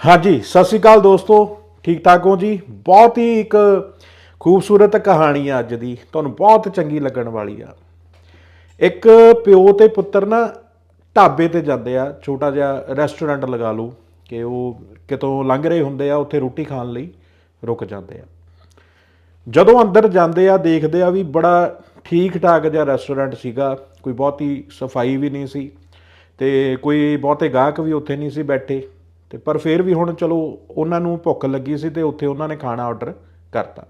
ਹਾਂਜੀ, ਸਤਿ ਸ਼੍ਰੀ ਅਕਾਲ ਦੋਸਤੋ। ਠੀਕ ਠਾਕ ਹੋ ਜੀ? ਬਹੁਤ ਹੀ ਇੱਕ ਖੂਬਸੂਰਤ ਕਹਾਣੀ ਆ ਅੱਜ ਦੀ। ਤੁਹਾਨੂੰ ਬਹੁਤ ਚੰਗੀ ਲੱਗਣ ਵਾਲੀ ਆ। ਇੱਕ ਪਿਓ ਤੇ ਪੁੱਤਰ ਨਾ ਢਾਬੇ ਤੇ ਜਾਂਦੇ ਆ। ਛੋਟਾ ਜਿਹਾ ਰੈਸਟੋਰੈਂਟ ਲਗਾ ਲਓ ਕਿ ਉਹ ਕਿਤੋਂ ਲੰਘ ਰਹੇ ਹੁੰਦੇ ਆ, ਉੱਥੇ ਰੋਟੀ ਖਾਣ ਲਈ ਰੁਕ ਜਾਂਦੇ ਆ। ਜਦੋਂ ਅੰਦਰ ਜਾਂਦੇ ਆ, ਦੇਖਦੇ ਆ ਵੀ ਬੜਾ ਠੀਕ ਠਾਕ ਜਿਹਾ ਰੈਸਟੋਰੈਂਟ ਸੀਗਾ। ਕੋਈ ਬਹੁਤੀ ਸਫ਼ਾਈ ਵੀ ਨਹੀਂ ਸੀ ਤੇ ਕੋਈ ਬਹੁਤੇ ਗਾਹਕ ਵੀ ਉੱਥੇ ਨਹੀਂ ਸੀ ਬੈਠੇ। ਤੇ ਪਰ ਫਿਰ ਵੀ ਹੁਣ ਚਲੋ ਉਹਨਾਂ ਨੂੰ ਭੁੱਖ ਲੱਗੀ ਸੀ ਤੇ ਉੱਥੇ ਉਹਨਾਂ ਨੇ ਖਾਣਾ ਆਰਡਰ ਕਰਤਾ।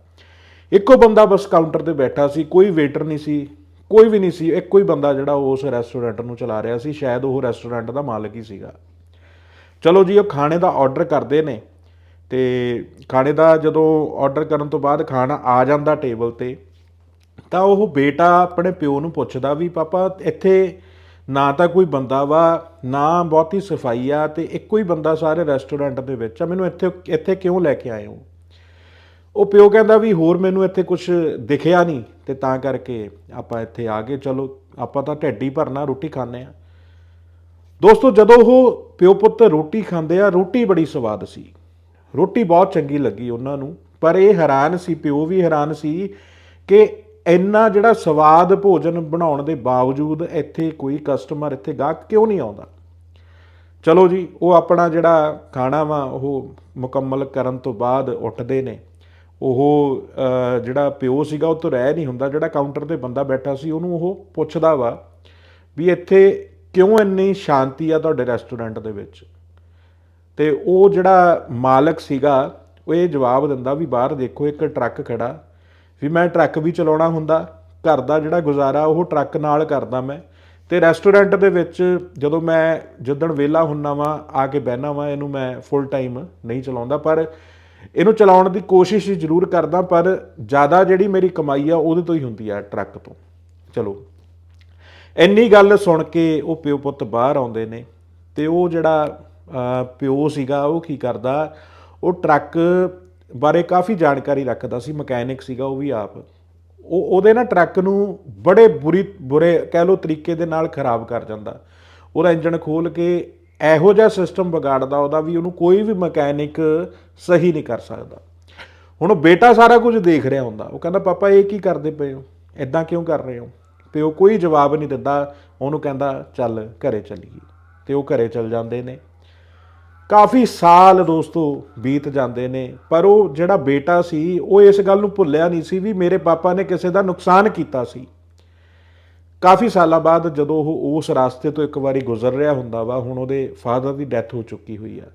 ਇੱਕੋ ਬੰਦਾ ਬਸ ਕਾਊਂਟਰ ਤੇ ਬੈਠਾ ਸੀ, ਕੋਈ ਵੇਟਰ ਨਹੀਂ ਸੀ, ਕੋਈ ਵੀ ਨਹੀਂ ਸੀ, ਇੱਕੋ ਹੀ ਬੰਦਾ ਜਿਹੜਾ ਉਸ ਰੈਸਟੋਰੈਂਟ ਨੂੰ ਚਲਾ ਰਿਹਾ ਸੀ, ਸ਼ਾਇਦ ਉਹ ਰੈਸਟੋਰੈਂਟ ਦਾ ਮਾਲਕ ਹੀ ਸੀਗਾ। ਚਲੋ ਜੀ, ਉਹ ਖਾਣੇ ਦਾ ਆਰਡਰ ਕਰਦੇ ਨੇ ਤੇ ਖਾਣੇ ਦਾ ਜਦੋਂ ਆਰਡਰ ਕਰਨ ਤੋਂ ਬਾਅਦ ਖਾਣਾ ਆ ਜਾਂਦਾ ਟੇਬਲ ਤੇ, ਤਾਂ ਉਹ ਬੇਟਾ ਆਪਣੇ ਪਿਓ ਨੂੰ ਪੁੱਛਦਾ ਵੀ, ਪਾਪਾ, ਇੱਥੇ ਨਾ ਤਾਂ ਕੋਈ ਬੰਦਾ ਵਾ, ਨਾ ਬਹੁਤੀ ਸਫ਼ਾਈ ਆ ਤੇ ਇੱਕੋ ਹੀ ਬੰਦਾ ਸਾਰੇ ਰੈਸਟੋਰੈਂਟ ਦੇ ਵਿੱਚ ਆ। ਮੈਨੂੰ ਇੱਥੇ ਇੱਥੇ ਕਿਉਂ ਲੈ ਕੇ ਆਏ ਹੋ? ਉਹ ਪਿਓ ਕਹਿੰਦਾ ਵੀ ਹੋਰ ਮੈਨੂੰ ਇੱਥੇ ਕੁਝ ਦਿਖਿਆ ਨਹੀਂ ਤੇ ਤਾਂ ਕਰਕੇ ਆਪਾਂ ਇੱਥੇ ਆ ਗਏ। ਚਲੋ, ਆਪਾਂ ਤਾਂ ਢਿੱਡ ਹੀ ਭਰਨਾ, ਰੋਟੀ ਖਾਣੇ ਆ ਦੋਸਤੋ, ਜਦੋਂ ਉਹ ਪਿਓ ਪੁੱਤ ਰੋਟੀ ਖਾਂਦੇ ਆ, ਰੋਟੀ ਬੜੀ ਸਵਾਦ ਸੀ। ਰੋਟੀ ਬਹੁਤ ਚੰਗੀ ਲੱਗੀ ਉਹਨਾਂ ਨੂੰ, ਪਰ ਇਹ ਹੈਰਾਨ ਸੀ, ਪਿਓ ਵੀ ਹੈਰਾਨ ਸੀ ਕਿ ਇੰਨਾ ਜਿਹੜਾ ਸਵਾਦ ਭੋਜਨ ਬਣਾਉਣ ਦੇ ਬਾਵਜੂਦ ਇੱਥੇ ਕੋਈ ਕਸਟਮਰ ਇੱਥੇ ਗਾਹਕ ਕਿਉਂ ਨਹੀਂ ਆਉਂਦਾ? ਚਲੋ ਜੀ, ਉਹ ਆਪਣਾ ਜਿਹੜਾ ਖਾਣਾ ਵਾ, ਉਹ ਮੁਕੰਮਲ ਕਰਨ ਤੋਂ ਬਾਅਦ ਉੱਠਦੇ ਨੇ। ਉਹ ਜਿਹੜਾ ਪਿਓ ਸੀਗਾ, ਉਹ ਤੋਂ ਰਹਿ ਨਹੀਂ ਹੁੰਦਾ। ਜਿਹੜਾ ਕਾਊਂਟਰ ਤੇ ਬੰਦਾ ਬੈਠਾ ਸੀ, ਉਹਨੂੰ ਉਹ ਪੁੱਛਦਾ ਵਾ ਵੀ ਇੱਥੇ ਕਿਉਂ ਇੰਨੀ ਸ਼ਾਂਤੀ ਆ ਤੁਹਾਡੇ ਰੈਸਟੋਰੈਂਟ ਦੇ ਵਿੱਚ? ਤੇ ਉਹ ਜਿਹੜਾ ਮਾਲਕ ਸੀਗਾ, ਉਹ ਇਹ ਜਵਾਬ ਦਿੰਦਾ ਵੀ ਬਾਹਰ ਦੇਖੋ, ਇੱਕ ਟਰੱਕ ਖੜਾ। ਵੀ ਮੈਂ ਟਰੱਕ ਵੀ ਚਲਾਉਣਾ ਹੁੰਦਾ, ਘਰ ਦਾ ਜਿਹੜਾ ਗੁਜ਼ਾਰਾ ਉਹ ਟਰੱਕ ਨਾਲ ਕਰਦਾ ਮੈਂ। ਤੇ ਰੈਸਟੋਰੈਂਟ ਦੇ ਵਿੱਚ ਜਦੋਂ ਮੈਂ ਜਿੱਦਣ ਵਿਹਲਾ ਹੁੰਨਾ ਵਾਂ, ਆ ਕੇ ਬਹਿਣਾ ਵਾਂ, ਇਹਨੂੰ ਮੈਂ ਫੁੱਲ ਟਾਈਮ ਨਹੀਂ ਚਲਾਉਂਦਾ, ਪਰ ਇਹਨੂੰ ਚਲਾਉਣ ਦੀ ਕੋਸ਼ਿਸ਼ ਜ਼ਰੂਰ ਕਰਦਾ, ਪਰ ਜ਼ਿਆਦਾ ਜਿਹੜੀ ਮੇਰੀ ਕਮਾਈ ਆ, ਉਹਦੇ ਤੋਂ ਹੀ ਹੁੰਦੀ ਆ ਟਰੱਕ ਤੋਂ। ਚਲੋ, ਇੰਨੀ ਗੱਲ ਸੁਣ ਕੇ ਉਹ ਪਿਓ ਪੁੱਤ ਬਾਹਰ ਆਉਂਦੇ ਨੇ ਤੇ ਉਹ ਜਿਹੜਾ ਪਿਓ ਸੀਗਾ, ਉਹ ਕੀ ਕਰਦਾ, ਉਹ ਟਰੱਕ ਬਾਰੇ ਕਾਫੀ ਜਾਣਕਾਰੀ ਰੱਖਦਾ ਸੀ, ਮਕੈਨਿਕ ਸੀਗਾ ਉਹ ਵੀ ਆਪ। ਉਹ, ਉਹਦੇ ਨਾ ਟਰੱਕ ਨੂੰ ਬੜੇ ਬੁਰੀ, ਬੁਰੇ ਕਹਿ ਲੋ ਤਰੀਕੇ ਦੇ ਨਾਲ ਖਰਾਬ ਕਰ ਜਾਂਦਾ। ਉਹਦਾ ਇੰਜਣ ਖੋਲ ਕੇ ਇਹੋ ਜਿਹਾ ਸਿਸਟਮ ਵਿਗਾੜਦਾ, ਉਹਦਾ ਵੀ ਉਹਨੂੰ ਕੋਈ ਵੀ ਮਕੈਨਿਕ ਸਹੀ ਨਹੀਂ ਕਰ ਸਕਦਾ। ਹੁਣ ਉਹ ਬੇਟਾ ਸਾਰਾ ਕੁਝ ਦੇਖ ਰਿਹਾ ਹੁੰਦਾ, ਉਹ ਕਹਿੰਦਾ, ਪਾਪਾ, ਇਹ ਕੀ ਕਰਦੇ ਪਏ ਹੋ? ਐਦਾਂ ਕਿਉਂ ਕਰ ਰਹੇ ਹੋ? ਪਿਓ ਕੋਈ ਜਵਾਬ ਨਹੀਂ ਦਿੰਦਾ, ਉਹਨੂੰ ਕਹਿੰਦਾ, ਚੱਲ ਘਰੇ ਚੱਲੀਏ। ਤੇ ਉਹ ਘਰੇ ਚੱਲ ਜਾਂਦੇ ਨੇ। ਕਾਫੀ ਸਾਲ ਦੋਸਤੋ ਬੀਤ ਜਾਂਦੇ ਨੇ, ਪਰ ਉਹ ਜਿਹੜਾ ਬੇਟਾ ਸੀ, ਉਹ ਇਸ ਗੱਲ ਨੂੰ ਭੁੱਲਿਆ ਨਹੀਂ ਸੀ ਵੀ ਮੇਰੇ ਪਾਪਾ ਨੇ ਕਿਸੇ ਦਾ ਨੁਕਸਾਨ ਕੀਤਾ ਸੀ। ਕਾਫੀ ਸਾਲਾਂ ਬਾਅਦ ਜਦੋਂ ਉਹ ਉਸ ਰਾਸਤੇ ਤੋਂ ਇੱਕ ਵਾਰੀ ਗੁਜ਼ਰ ਰਿਹਾ ਹੁੰਦਾ ਵਾ, ਹੁਣ ਉਹਦੇ ਫਾਦਰ ਦੀ ਡੈਥ ਹੋ ਚੁੱਕੀ ਹੋਈ ਆ।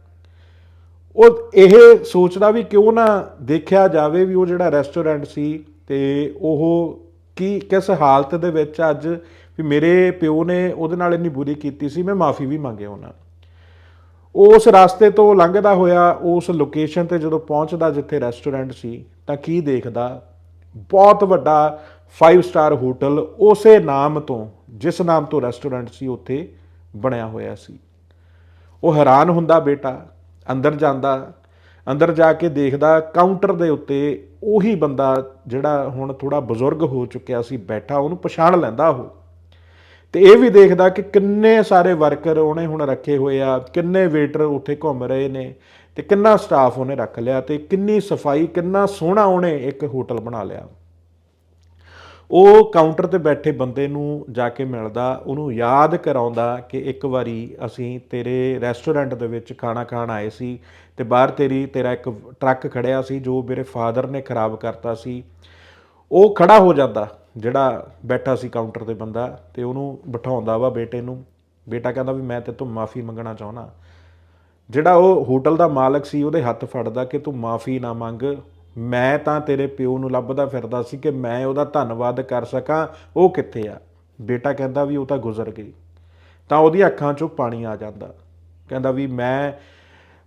ਉਹ ਇਹ ਸੋਚਦਾ ਵੀ ਕਿਉਂ ਨਾ ਦੇਖਿਆ ਜਾਵੇ ਵੀ ਉਹ ਜਿਹੜਾ ਰੈਸਟੋਰੈਂਟ ਸੀ ਤੇ ਉਹ ਕੀ, ਕਿਸ ਹਾਲਤ ਦੇ ਵਿੱਚ ਅੱਜ ਵੀ ਮੇਰੇ ਪਿਓ ਨੇ ਉਹਦੇ ਨਾਲ ਇੰਨੀ ਬੁਰੀ ਕੀਤੀ ਸੀ, ਮੈਂ ਮਾਫੀ ਵੀ ਮੰਗਿਆ ਉਹਨਾਂ ਉਸ ਰਸਤੇ ਤੋਂ ਲੰਘਦਾ ਹੋਇਆ ਉਸ ਲੋਕੇਸ਼ਨ ਤੇ ਜਦੋਂ ਪਹੁੰਚਦਾ ਜਿੱਥੇ ਰੈਸਟੋਰੈਂਟ ਸੀ, ਤਾਂ ਕੀ ਦੇਖਦਾ? ਬਹੁਤ ਵੱਡਾ 5 ਸਟਾਰ ਹੋਟਲ ਉਸੇ ਨਾਮ ਤੋਂ, ਜਿਸ ਨਾਮ ਤੋਂ ਰੈਸਟੋਰੈਂਟ ਸੀ, ਉੱਥੇ ਬਣਿਆ ਹੋਇਆ ਸੀ। ਉਹ ਹੈਰਾਨ ਹੁੰਦਾ ਬੇਟਾ, ਅੰਦਰ ਜਾਂਦਾ, ਅੰਦਰ ਜਾ ਕੇ ਦੇਖਦਾ ਕਾਊਂਟਰ ਦੇ ਉੱਤੇ ਉਹੀ ਬੰਦਾ ਜਿਹੜਾ ਹੁਣ ਥੋੜਾ ਬਜ਼ੁਰਗ ਹੋ ਚੁੱਕਿਆ ਸੀ, ਬੈਠਾ, ਉਹਨੂੰ ਪਛਾਣ ਲੈਂਦਾ ਉਹ। ਤੇ ਇਹ ਵੀ ਦੇਖਦਾ ਕਿ ਕਿੰਨੇ ਸਾਰੇ ਵਰਕਰ ਉਹਨੇ ਹੁਣ ਰੱਖੇ ਹੋਏ ਆ, ਕਿੰਨੇ ਵੇਟਰ ਉੱਥੇ ਘੁੰਮ ਰਹੇ ਨੇ ਤੇ ਕਿੰਨਾ ਸਟਾਫ ਉਹਨੇ ਰੱਖ ਲਿਆ ਤੇ ਕਿੰਨੀ ਸਫ਼ਾਈ, ਕਿੰਨਾ ਸੋਹਣਾ ਉਹਨੇ ਇੱਕ ਹੋਟਲ ਬਣਾ ਲਿਆ। ਉਹ ਕਾਊਂਟਰ ਤੇ ਬੈਠੇ ਬੰਦੇ ਨੂੰ ਜਾ ਕੇ ਮਿਲਦਾ, ਉਹਨੂੰ ਯਾਦ ਕਰਾਉਂਦਾ ਕਿ ਇੱਕ ਵਾਰੀ ਅਸੀਂ ਤੇਰੇ ਰੈਸਟੋਰੈਂਟ ਦੇ ਵਿੱਚ ਖਾਣਾ ਖਾਣ ਆਏ ਸੀ ਤੇ ਬਾਹਰ ਤੇਰੀ, ਤੇਰਾ ਇੱਕ ਟਰੱਕ ਖੜਿਆ ਸੀ ਜੋ ਮੇਰੇ ਫਾਦਰ ਨੇ ਖਰਾਬ ਕਰਤਾ ਸੀ। ਉਹ ਖੜਾ ਹੋ ਜਾਂਦਾ। ਜਿਹੜਾ ਬੈਠਾ ਸੀ ਕਾਊਂਟਰ ਤੇ ਬੰਦਾ ਤੇ ਉਹਨੂੰ ਬਿਠਾਉਂਦਾ ਵਾ ਬੇਟੇ ਨੂੰ। ਬੇਟਾ ਕਹਿੰਦਾ ਵੀ ਮੈਂ ਤੇ ਤੋਂ ਮਾਫੀ ਮੰਗਣਾ ਚਾਹੁੰਦਾ। ਜਿਹੜਾ ਉਹ ਹੋਟਲ ਦਾ ਮਾਲਕ ਸੀ, ਉਹਦੇ ਹੱਥ ਫੜਦਾ ਕਿ ਤੂੰ ਮਾਫੀ ਨਾ ਮੰਗ। ਮੈਂ ਤਾਂ ਤੇਰੇ ਪਿਓ ਨੂੰ ਲੱਭਦਾ ਫਿਰਦਾ ਸੀ ਕਿ ਮੈਂ ਉਹਦਾ ਧੰਨਵਾਦ ਕਰ ਸਕਾਂ। ਉਹ ਕਿੱਥੇ ਆ? ਬੇਟਾ ਕਹਿੰਦਾ ਵੀ ਉਹ ਤਾਂ ਗੁਜ਼ਰ ਗਈ। ਤਾਂ ਉਹਦੀ ਅੱਖਾਂ 'ਚੋਂ ਪਾਣੀ ਆ ਜਾਂਦਾ। ਕਹਿੰਦਾ ਵੀ ਮੈਂ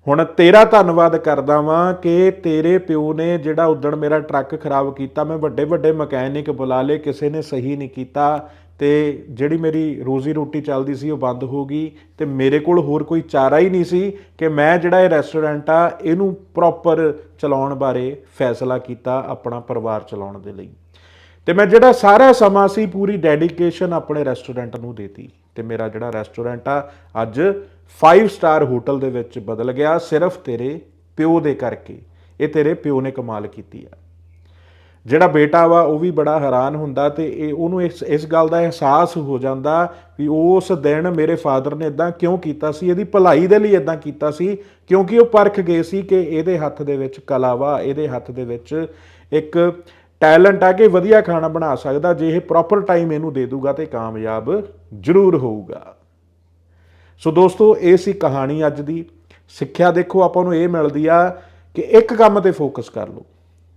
ਹੁਣ ਤੇਰਾ ਧੰਨਵਾਦ ਕਰਦਾ ਵਾਂ ਕਿ ਤੇਰੇ ਪਿਓ ਨੇ ਜਿਹੜਾ ਉਦਣ ਮੇਰਾ ਟਰੱਕ ਖਰਾਬ ਕੀਤਾ, ਮੈਂ ਵੱਡੇ ਵੱਡੇ ਮਕੈਨਿਕ ਬੁਲਾ ਲਏ, ਕਿਸੇ ਨੇ ਸਹੀ ਨਹੀਂ ਕੀਤਾ ਤੇ ਜਿਹੜੀ ਮੇਰੀ ਰੋਜ਼ੀ ਰੋਟੀ ਚੱਲਦੀ ਸੀ ਉਹ ਬੰਦ ਹੋ ਗਈ ਤੇ ਮੇਰੇ ਕੋਲ ਹੋਰ ਕੋਈ ਚਾਰਾ ਹੀ ਨਹੀਂ ਸੀ ਕਿ ਮੈਂ ਜਿਹੜਾ ਇਹ ਰੈਸਟੋਰੈਂਟ ਆ, ਇਹਨੂੰ ਪ੍ਰੋਪਰ ਚਲਾਉਣ ਬਾਰੇ ਫੈਸਲਾ ਕੀਤਾ ਆਪਣਾ ਪਰਿਵਾਰ ਚਲਾਉਣ ਦੇ ਲਈ। ਤੇ ਮੈਂ ਜਿਹੜਾ ਸਾਰਾ ਸਮਾਂ ਸੀ ਪੂਰੀ ਡੈਡੀਕੇਸ਼ਨ ਆਪਣੇ ਰੈਸਟੋਰੈਂਟ ਨੂੰ ਦੇਤੀ। ਤੇ ਮੇਰਾ ਜਿਹੜਾ ਰੈਸਟੋਰੈਂਟ ਆ, ਅੱਜ 5 ਸਟਾਰ ਹੋਟਲ ਦੇ ਵਿੱਚ ਬਦਲ ਗਿਆ, ਸਿਰਫ ਤੇਰੇ ਪਿਓ ਦੇ ਕਰਕੇ। ਇਹ ਤੇਰੇ ਪਿਓ ਨੇ ਕਮਾਲ ਕੀਤੀ ਆ। ਜਿਹੜਾ ਬੇਟਾ ਵਾ, ਉਹ ਵੀ ਬੜਾ ਹੈਰਾਨ ਹੁੰਦਾ ਤੇ ਇਹ ਉਹਨੂੰ ਇਸ ਇਸ ਗੱਲ ਦਾ ਅਹਿਸਾਸ ਹੋ ਜਾਂਦਾ ਵੀ ਉਸ ਦਿਨ ਮੇਰੇ ਫਾਦਰ ਨੇ ਇਦਾਂ ਕਿਉਂ ਕੀਤਾ ਸੀ, ਇਹਦੀ ਭਲਾਈ ਦੇ ਲਈ ਇਦਾਂ ਕੀਤਾ ਸੀ, ਕਿਉਂਕਿ ਉਹ ਪਰਖ ਗਏ ਸੀ ਕਿ ਇਹਦੇ ਹੱਥ ਦੇ ਵਿੱਚ ਕਲਾ ਵਾ, ਇਹਦੇ ਹੱਥ ਦੇ ਵਿੱਚ ਇੱਕ ਟੈਲੈਂਟ ਆ ਕਿ ਵਧੀਆ ਖਾਣਾ ਬਣਾ ਸਕਦਾ, ਜੇ ਇਹ ਪ੍ਰੋਪਰ ਟਾਈਮ ਇਹਨੂੰ ਦੇ ਦੂਗਾ ਤੇ ਕਾਮਯਾਬ ਜ਼ਰੂਰ ਹੋਊਗਾ। ਸੋ ਦੋਸਤੋ, ਇਹ ਸੀ ਕਹਾਣੀ ਅੱਜ ਦੀ। ਸਿੱਖਿਆ ਦੇਖੋ, ਆਪਾਂ ਨੂੰ ਇਹ ਮਿਲਦੀ ਆ ਕਿ ਇੱਕ ਕੰਮ ਤੇ ਫੋਕਸ ਕਰ ਲਓ।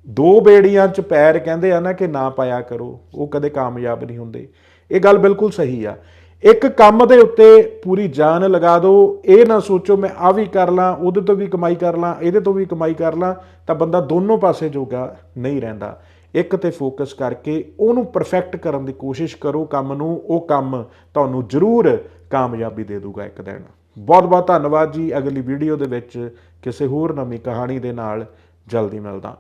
ਦੋ ਬੇੜੀਆਂ 'ਚ ਪੈਰ ਕਹਿੰਦੇ ਆ ਨਾ ਕਿ ਨਾ ਪਾਇਆ ਕਰੋ, ਉਹ ਕਦੇ ਕਾਮਯਾਬ ਨਹੀਂ ਹੁੰਦੇ। ਇਹ ਗੱਲ ਬਿਲਕੁਲ ਸਹੀ ਆ। ਇੱਕ ਕੰਮ ਦੇ ਉੱਤੇ ਪੂਰੀ ਜਾਨ ਲਗਾ ਦਿਓ ਇਹ ਨਾ ਸੋਚੋ ਮੈਂ ਆ ਵੀ ਕਰ ਲਾਂ, ਉਹਦੇ ਤੋਂ ਵੀ ਕਮਾਈ ਕਰ ਲਾਂ, ਇਹਦੇ ਤੋਂ ਵੀ ਕਮਾਈ ਕਰ ਲਾਂ, ਤਾਂ ਬੰਦਾ ਦੋਨੋਂ ਪਾਸੇ ਜੋਗਾ ਨਹੀਂ ਰਹਿੰਦਾ। ਇੱਕ ਤੇ ਫੋਕਸ ਕਰਕੇ ਉਹਨੂੰ ਪਰਫੈਕਟ ਕਰਨ ਦੀ ਕੋਸ਼ਿਸ਼ ਕਰੋ, ਕੰਮ ਨੂੰ, ਉਹ ਕੰਮ ਤੁਹਾਨੂੰ ਜ਼ਰੂਰ ਕਾਮਯਾਬੀ ਦੇ ਦੂਗਾ ਇੱਕ ਦਿਨ। ਬਹੁਤ ਬਹੁਤ ਧੰਨਵਾਦ ਜੀ, ਅਗਲੀ ਵੀਡੀਓ ਦੇ ਵਿੱਚ ਕਿਸੇ ਹੋਰ ਨਵੀਂ ਕਹਾਣੀ ਦੇ ਨਾਲ ਜਲਦੀ ਮਿਲਦਾ।